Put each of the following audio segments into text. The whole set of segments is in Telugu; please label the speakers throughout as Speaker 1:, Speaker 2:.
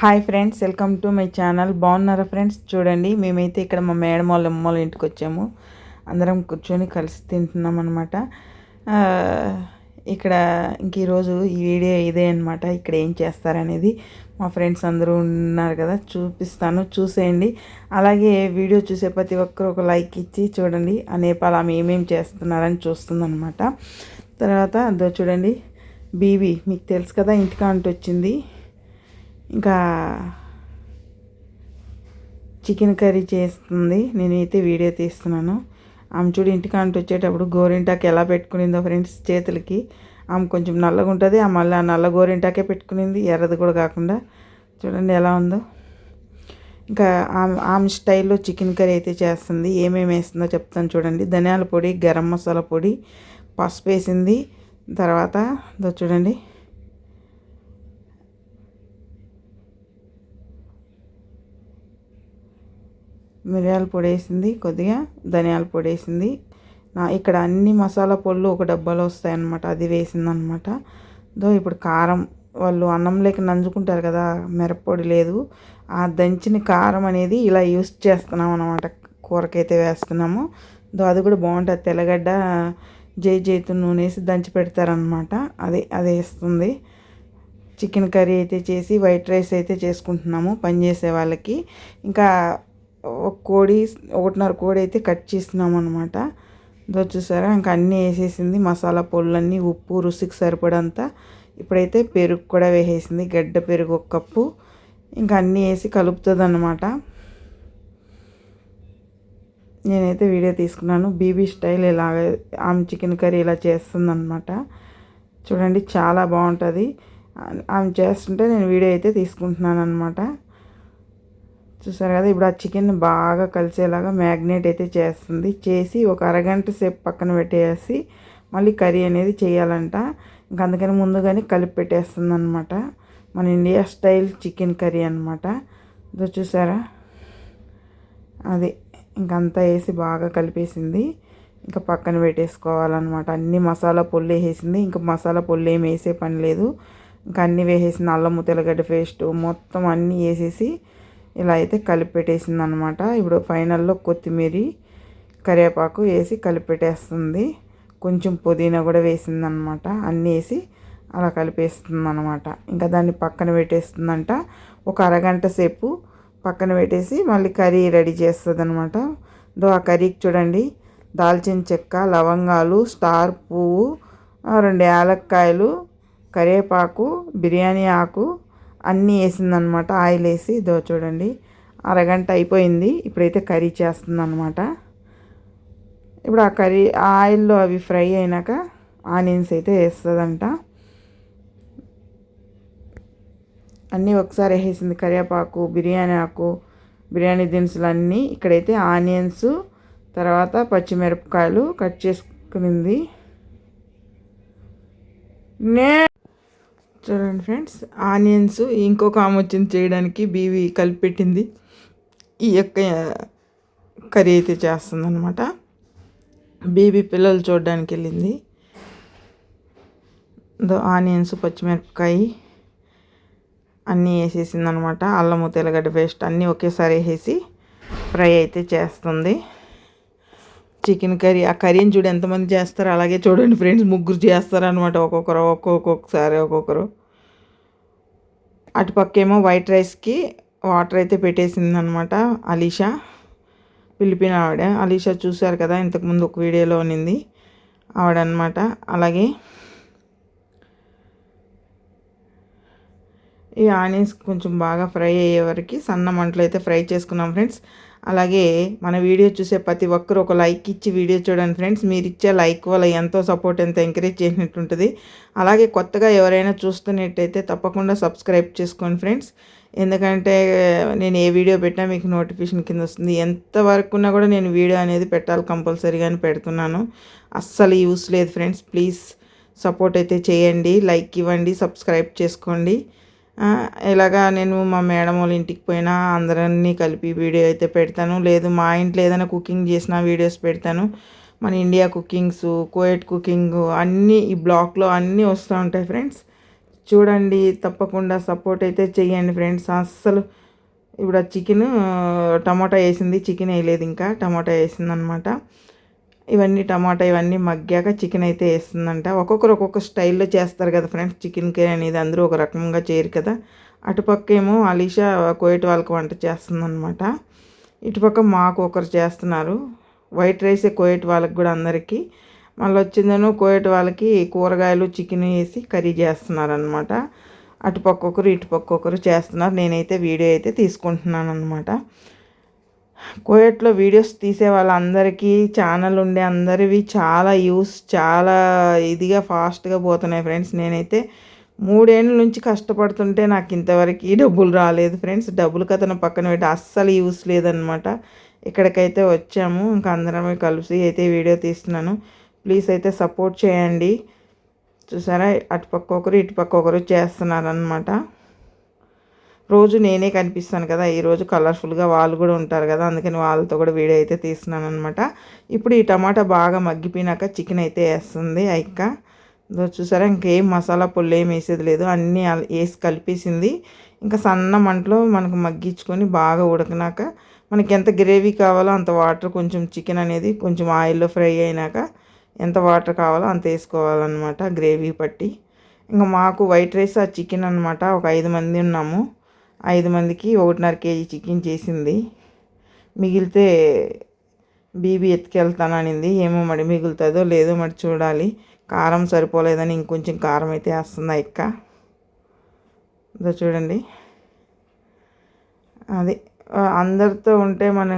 Speaker 1: Hi friends welcome to my channel. బాగున్నారా ఫ్రెండ్స్? చూడండి మేమైతే ఇక్కడ మా మేడం వాళ్ళ అమ్మ వాళ్ళ ఇంటికి వచ్చాము. అందరం కూర్చొని కలిసి తింటున్నాం అనమాట ఇక్కడ ఇంక ఈరోజు ఈ వీడియో ఇదే అనమాట ఇక్కడ ఏం చేస్తారనేది మా ఫ్రెండ్స్ అందరూ ఉన్నారు కదా చూపిస్తాను చూసేయండి. అలాగే వీడియో చూసే ప్రతి ఒక్కరు ఒక లైక్ ఇచ్చి చూడండి ఆ నేపాల్ ఆమె ఏమేమి చేస్తున్నారని చూస్తుందనమాట తర్వాత అదో చూడండి బీబీ మీకు తెలుసు కదా ఇంటికా అంటూ వచ్చింది ఇంకా చికెన్ కర్రీ చేస్తుంది. నేనైతే వీడియో తీస్తున్నాను. ఆమె చూడు ఇంటికి అంటూ వచ్చేటప్పుడు గోరింటాకు ఎలా పెట్టుకునిందో ఫ్రెండ్స్ చేతులకి. ఆమె కొంచెం నల్లగా ఉంటుంది. ఆ మళ్ళీ ఆ నల్ల గోరింటాకే పెట్టుకునింది. ఎర్రది కూడా కాకుండా. చూడండి ఎలా ఉందో. ఇంకా ఆమె ఆమె స్టైల్లో చికెన్ కర్రీ అయితే చేస్తుంది. ఏమేమి వేస్తుందో చెప్తాను చూడండి. ధనియాల పొడి గరం మసాలా పొడి పసుపు వేసింది. తర్వాత చూడండి. మిరియాల పొడి వేసింది కొద్దిగా ధనియాల పొడి వేసింది నా ఇక్కడ అన్ని మసాలా పొళ్ళు ఒక డబ్బాలో వస్తాయన్నమాట అది వేసిందనమాట దో ఇప్పుడు కారం వాళ్ళు అన్నం లేక నంజుకుంటారు కదా మిరప్పొడి లేదు. ఆ దంచిన కారం అనేది ఇలా యూస్ చేస్తున్నాం అనమాట కూరకైతే వేస్తున్నాము. దో అది కూడా బాగుంటుంది తెల్లగడ్డ జై జైతు నూనె వేసి దంచి పెడతారనమాట అది అది వేస్తుంది. చికెన్ కర్రీ అయితే చేసి వైట్ రైస్ అయితే చేసుకుంటున్నాము పని చేసే వాళ్ళకి. ఇంకా ఒక కోడి ఒకటిన్నర కోడి అయితే కట్ చేసినాం అనమాట దో చూసారా ఇంకా అన్నీ వేసేసింది. మసాలా పొళ్ళన్నీ ఉప్పు రుచికి సరిపడంతా. ఇప్పుడైతే పెరుగు కూడా వేసేసింది. గడ్డ పెరుగు ఒక కప్పు. ఇంకా అన్నీ వేసి కలుపుతుంది అనమాట నేనైతే వీడియో తీసుకున్నాను. బీబీ స్టైల్ ఇలా ఆమె చికెన్ కర్రీ ఇలా చేస్తుందన్నమాట. చూడండి చాలా బాగుంటుంది. ఆమె చేస్తుంటే నేను వీడియో అయితే తీసుకుంటున్నాను అనమాట చూసారు కదా ఇప్పుడు ఆ చికెన్ బాగా కలిసేలాగా మ్యాగ్నేట్ అయితే చేస్తుంది. చేసి ఒక అరగంట సేపు పక్కన పెట్టేసి మళ్ళీ కర్రీ అనేది చేయాలంట. ఇంక అందుకని ముందుగానే కలిపి పెట్టేస్తుంది అనమాట మన ఇండియా స్టైల్ చికెన్ కర్రీ అనమాట ఇదో చూసారా? అది ఇంకంతా వేసి బాగా కలిపేసింది. ఇంకా పక్కన పెట్టేసుకోవాలన్నమాట. అన్ని మసాలా పొల్లు వేసేసింది ఇంకా మసాలా పొల్లు ఏమి వేసే పని లేదు. ఇంకా అన్నీ వేసేసింది అల్లము తెల్లగడ్డ పేస్ట్ మొత్తం అన్నీ వేసేసి ఇలా అయితే కలిపెట్టేసింది అనమాట ఇప్పుడు ఫైనల్లో కొత్తిమీర కరివేపాకు వేసి కలిపెట్టేస్తుంది. కొంచెం పుదీనా కూడా వేసిందనమాట. అన్నీ వేసి అలా కలిపేస్తుంది అనమాట ఇంకా దాన్ని పక్కన పెట్టేస్తుందంట. ఒక అరగంట సేపు పక్కన పెట్టేసి మళ్ళీ కర్రీ రెడీ చేస్తుంది అనమాట దో ఆ కర్రీకి చూడండి. దాల్చిన చెక్క లవంగాలు స్టార్ పువ్వు రెండు యాలక్కాయలు కరివేపాకు బిర్యానీ ఆకు అన్నీ వేసిందనమాట ఆయిల్ వేసి దో చూడండి. అరగంట అయిపోయింది ఇప్పుడైతే కర్రీ చేస్తుందనమాట. ఇప్పుడు ఆ కర్రీ ఆ ఆయిల్లో అవి ఫ్రై అయినాక ఆనియన్స్ అయితే వేస్తుందంట. అన్నీ ఒకసారి వేసింది కరివేపాకు బిర్యానీ ఆకు బిర్యానీ దినుసులు అన్నీ ఇక్కడైతే ఆనియన్స్ తర్వాత పచ్చిమిరపకాయలు కట్ చేసుకునింది. నే చూడండి ఫ్రెండ్స్ ఆనియన్స్ ఇంకొక ఆమె వచ్చింది చేయడానికి బీవీ కలిపెట్టింది. ఈ యొక్క కర్రీ అయితే చేస్తుందన్నమాట. బేబీ పిల్లలు చూడడానికి వెళ్ళింది. ఆనియన్స్ పచ్చిమిరపకాయ అన్నీ వేసేసింది అనమాట అల్లము తెల్లగడ్డ పేస్ట్ అన్నీ ఒకేసారి వేసేసి ఫ్రై అయితే చేస్తుంది. చికెన్ కర్రీ ఆ కర్రీని చూడు ఎంతమంది చేస్తారో అలాగే చూడండి ఫ్రెండ్స్ ముగ్గురు చేస్తారనమాట ఒక్కొక్కరు ఒక్కొక్కసారి ఒక్కొక్కరు. అటుపక్కేమో వైట్ రైస్కి వాటర్ అయితే పెట్టేసింది అనమాట అలీషా. పిలిపిన ఆవిడ. అలీషా చూశారు కదా ఇంతకుముందు ఒక వీడియోలో ఉన్నింది. ఆవిడనమాట. అలాగే ఈ ఆనియన్స్ కొంచెం బాగా ఫ్రై అయ్యే వరకు సన్న మంటలు అయితే ఫ్రై చేసుకున్నాం ఫ్రెండ్స్. అలాగే మన వీడియో చూసే ప్రతి ఒక్కరు ఒక లైక్ ఇచ్చి వీడియో చూడండి ఫ్రెండ్స్. మీరు ఇచ్చే లైక్ వల్ల ఎంతో సపోర్ట్ ఎంత ఎంకరేజ్ చేసినట్టు ఉంటుంది. అలాగే కొత్తగా ఎవరైనా చూస్తున్నట్టయితే తప్పకుండా సబ్స్క్రైబ్ చేసుకోండి ఫ్రెండ్స్. ఎందుకంటే నేను ఏ వీడియో పెట్టినా మీకు నోటిఫికేషన్ కింద వస్తుంది. ఎంతవరకు ఉన్నా కూడా నేను వీడియో అనేది పెట్టాలి కంపల్సరీగానే పెడుతున్నాను. అస్సలు యూస్ లేదు ఫ్రెండ్స్. ప్లీజ్ సపోర్ట్ అయితే చేయండి లైక్ ఇవ్వండి సబ్స్క్రైబ్ చేసుకోండి. ఇలాగా నేను మా మేడం వాళ్ళ ఇంటికి పోయినా అందరినీ కలిపి వీడియో అయితే పెడతాను. లేదు మా ఇంట్లో ఏదైనా కుకింగ్ చేసిన వీడియోస్ పెడతాను. మన ఇండియా కుకింగ్స్ కోయట్ కుకింగ్ అన్నీ ఈ బ్లాక్లో అన్నీ వస్తూ ఉంటాయి ఫ్రెండ్స్. చూడండి తప్పకుండా సపోర్ట్ అయితే చేయండి ఫ్రెండ్స్. అస్సలు ఇప్పుడు ఆ చికెన్ టమాటా వేసింది. చికెన్ వేయలేదు ఇంకా. టమాటా వేసింది అనమాట ఇవన్నీ టమాటా ఇవన్నీ మగ్గాక చికెన్ అయితే వేస్తుందంట. ఒక్కొక్కరు ఒక్కొక్క స్టైల్లో చేస్తారు కదా ఫ్రెండ్స్. చికెన్ కర్రీ అనేది అందరూ ఒక రకంగా చేయరు కదా. అటుపక్క ఏమో అలీషా కోయట వాళ్ళకి వంట చేస్తుందనమాట ఇటుపక్క మాకు ఒకరు చేస్తున్నారు. వైట్ రైసే కోయట వాళ్ళకి కూడా అందరికీ. మళ్ళీ వచ్చిందేమో కోయట వాళ్ళకి కూరగాయలు చికెన్ వేసి కర్రీ చేస్తున్నారు అనమాట అటుపక్క ఒకరు ఇటుపక్క ఒకరు చేస్తున్నారు. నేనైతే వీడియో అయితే తీసుకుంటున్నాను అనమాట కోయట్లో వీడియోస్ తీసే వాళ్ళందరికీ ఛానల్ ఉండే అందరివి చాలా యూస్ చాలా ఇదిగా ఫాస్ట్గా పోతున్నాయి ఫ్రెండ్స్. నేనైతే మూడేళ్ళ నుంచి కష్టపడుతుంటే నాకు ఇంతవరకు డబ్బులు రాలేదు ఫ్రెండ్స్. డబ్బులు కథను పక్కన పెట్టి అస్సలు యూస్ లేదనమాట ఇక్కడికైతే వచ్చాము ఇంకా అందరమే కలిసి అయితే వీడియో తీస్తున్నాను. ప్లీజ్ అయితే సపోర్ట్ చేయండి. చూసారా? అటుపక్క ఒకరు ఇటుపక్క ఒకరు చేస్తున్నారనమాట రోజు నేనే కనిపిస్తాను కదా ఈరోజు కలర్ఫుల్గా వాళ్ళు కూడా ఉంటారు కదా అందుకని వాళ్ళతో కూడా వీడియో అయితే తీస్తున్నాను అనమాట ఇప్పుడు ఈ టమాటా బాగా మగ్గిపోయినాక చికెన్ అయితే వేస్తుంది ఐక్క చూసారా ఇంకేం మసాలా పొల్లు ఏం వేసేది లేదు అన్నీ వేసి కలిపేసింది. ఇంకా సన్న మంటలో మనకు మగ్గించుకొని బాగా ఉడకినాక మనకి ఎంత గ్రేవీ కావాలో అంత వాటర్ కొంచెం చికెన్ అనేది కొంచెం ఆయిల్లో ఫ్రై అయినాక ఎంత వాటర్ కావాలో అంత వేసుకోవాలన్నమాట గ్రేవీ పట్టి. ఇంకా మాకు వైట్ రైస్ ఆ చికెన్ అనమాట ఒక ఐదు మంది ఉన్నాము. ఐదు మందికి ఒకటిన్నర కేజీ చికెన్ చేసింది. మిగిలితే బీబీ ఎత్తుకెళ్తాననింది. ఏమో మరి మిగులుతుందో లేదో మరి చూడాలి. కారం సరిపోలేదని ఇంకొంచెం కారం అయితే వేస్తుంది ఇక్క ఇదో చూడండి. అది అందరితో ఉంటే మన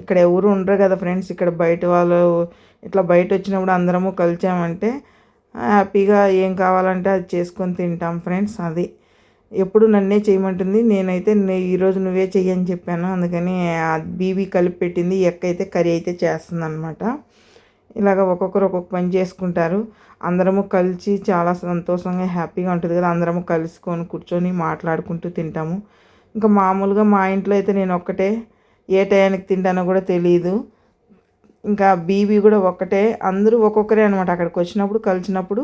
Speaker 1: ఇక్కడ ఎవరు ఉండరు కదా ఫ్రెండ్స్. ఇక్కడ బయట వాళ్ళు ఇట్లా బయట వచ్చినప్పుడు అందరము కలిసామంటే హ్యాపీగా ఏం కావాలంటే అది చేసుకొని తింటాం ఫ్రెండ్స్. అది ఎప్పుడు నన్నే చేయమంటుంది నేనైతే ఈరోజు నువ్వే చెయ్యని చెప్పాను. అందుకని బీబీ కలిపి పెట్టింది ఎక్క అయితే కర్రీ అయితే చేస్తుంది అనమాట ఇలాగ ఒక్కొక్కరు ఒక్కొక్క పని చేసుకుంటారు. అందరము కలిసి చాలా సంతోషంగా హ్యాపీగా ఉంటుంది కదా. అందరము కలుసుకొని కూర్చొని మాట్లాడుకుంటూ తింటాము. ఇంకా మామూలుగా మా ఇంట్లో అయితే నేను ఒక్కటే. ఏ టయానికి తింటానో కూడా తెలియదు ఇంకా బీబీ కూడా ఒక్కటే. అందరూ ఒక్కొక్కరే అనమాట అక్కడికి వచ్చినప్పుడు కలిసినప్పుడు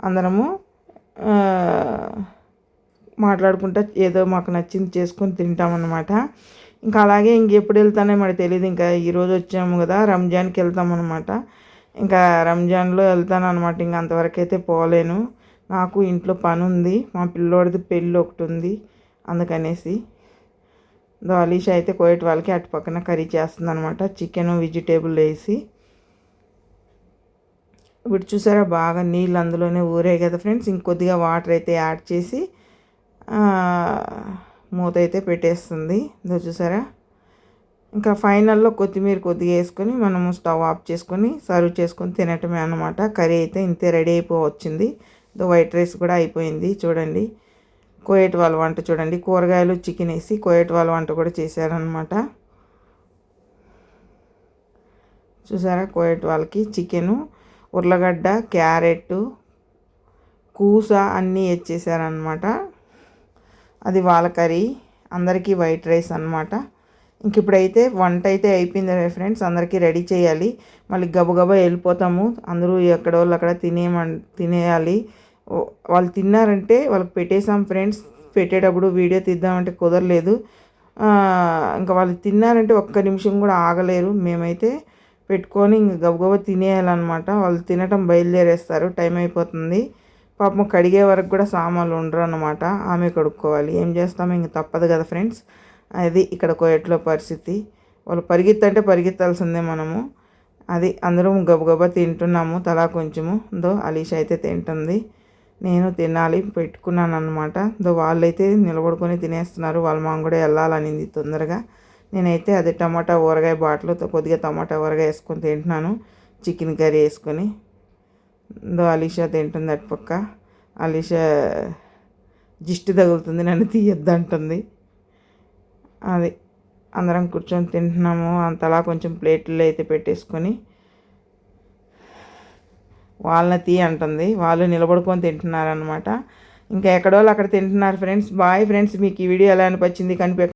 Speaker 1: అందరము మాట్లాడుకుంటా ఏదో మాకు నచ్చింది చేసుకొని తింటామన్నమాట. ఇంకా అలాగే ఇంకెప్పుడు వెళ్తానో మరి తెలియదు ఇంకా ఈరోజు వచ్చాము కదా రంజాన్కి వెళ్తామన్నమాట. ఇంకా రంజాన్లో వెళ్తాను అనమాట ఇంకా అంతవరకు అయితే పోలేను. నాకు ఇంట్లో పని ఉంది మా పిల్లోడిది పెళ్ళి ఒకటి ఉంది అందుకనేసి. దో అయితే కోయట్ వాళ్ళకి అటు పక్కన కర్రీ చేస్తుంది అనమాట చికెన్ వెజిటేబుల్ వేసి. ఇప్పుడు చూసారా బాగా నీళ్ళు అందులోనే ఊరే కదా ఫ్రెండ్స్. ఇంకొద్దిగా వాటర్ అయితే యాడ్ చేసి మూత అయితే పెట్టేస్తుంది. ఇదో చూసారా? ఇంకా ఫైనల్లో కొత్తిమీర కొద్దిగా వేసుకొని మనము స్టవ్ ఆఫ్ చేసుకొని సర్వ్ చేసుకొని తినటమే అనమాట కర్రీ అయితే ఇంతే రెడీ అయిపోవచ్చింది. వైట్ రైస్ కూడా అయిపోయింది చూడండి. కోయట్ వాళ్ళ వంట చూడండి. కూరగాయలు చికెన్ వేసి కోయట్ వాళ్ళ వంట కూడా చేశారనమాట చూసారా? కోయట్ వాళ్ళకి చికెను ఉర్లగడ్డ క్యారెట్ కూస అన్నీ ఇచ్చేసారనమాట అది వాళ్ళ కర్రీ. అందరికీ వైట్ రైస్ అనమాట ఇంక ఇప్పుడైతే వంట అయితే అయిపోయింది ఫ్రెండ్స్. అందరికీ రెడీ చేయాలి. మళ్ళీ గబగబా వెళ్ళిపోతాము. అందరూ ఎక్కడ వాళ్ళు అక్కడ తినేయమని తినేయాలి. వాళ్ళు తిన్నారంటే వాళ్ళకి పెట్టేసాం ఫ్రెండ్స్. పెట్టేటప్పుడు వీడియో తీద్దామంటే కుదరలేదు. ఇంకా వాళ్ళు తిన్నారంటే ఒక్క నిమిషం కూడా ఆగలేరు. మేమైతే పెట్టుకొని ఇంక గబగబా తినేయాలన్నమాట. వాళ్ళు తినటం బయలుదేరేస్తారు. టైం అయిపోతుంది. పాపం కడిగే వరకు కూడా సామాన్లు ఉండరు అనమాట ఆమె కడుక్కోవాలి. ఏం చేస్తాము ఇంక తప్పదు కదా ఫ్రెండ్స్. అది ఇక్కడ కోయట్లో పరిస్థితి. వాళ్ళు పరిగెత్తంటే పరిగెత్తాల్సిందే మనము. అది అందరం గబగబా తింటున్నాము తలా కొంచెము. దో అలీష అయితే తింటుంది. నేను తినాలి పెట్టుకున్నాను అనమాట దో వాళ్ళైతే నిలబడుకొని తినేస్తున్నారు. వాళ్ళ మామ కూడా వెళ్ళాలనింది తొందరగా. నేనైతే అది టమాటా ఊరగాయ బాటిల్ కొద్దిగా టమాటా ఊరగాయ వేసుకొని తింటున్నాను. చికెన్ కర్రీ వేసుకొని. దో అలీషా తింటుంది అటుపక్క అలీషా జిష్టి తగులుతుంది నన్ను తీయొద్దు అంటుంది అది అందరం కూర్చొని తింటున్నాము అంతలా కొంచెం ప్లేట్లు అయితే పెట్టేసుకొని. వాళ్ళని తీ అంటుంది వాళ్ళు నిలబడుకొని తింటున్నారనమాట ఇంకా ఎక్కడో అక్కడ తింటున్నారు ఫ్రెండ్స్. బాయ్ ఫ్రెండ్స్ మీకు ఈ వీడియో ఎలా అనిపించింది? కనిపె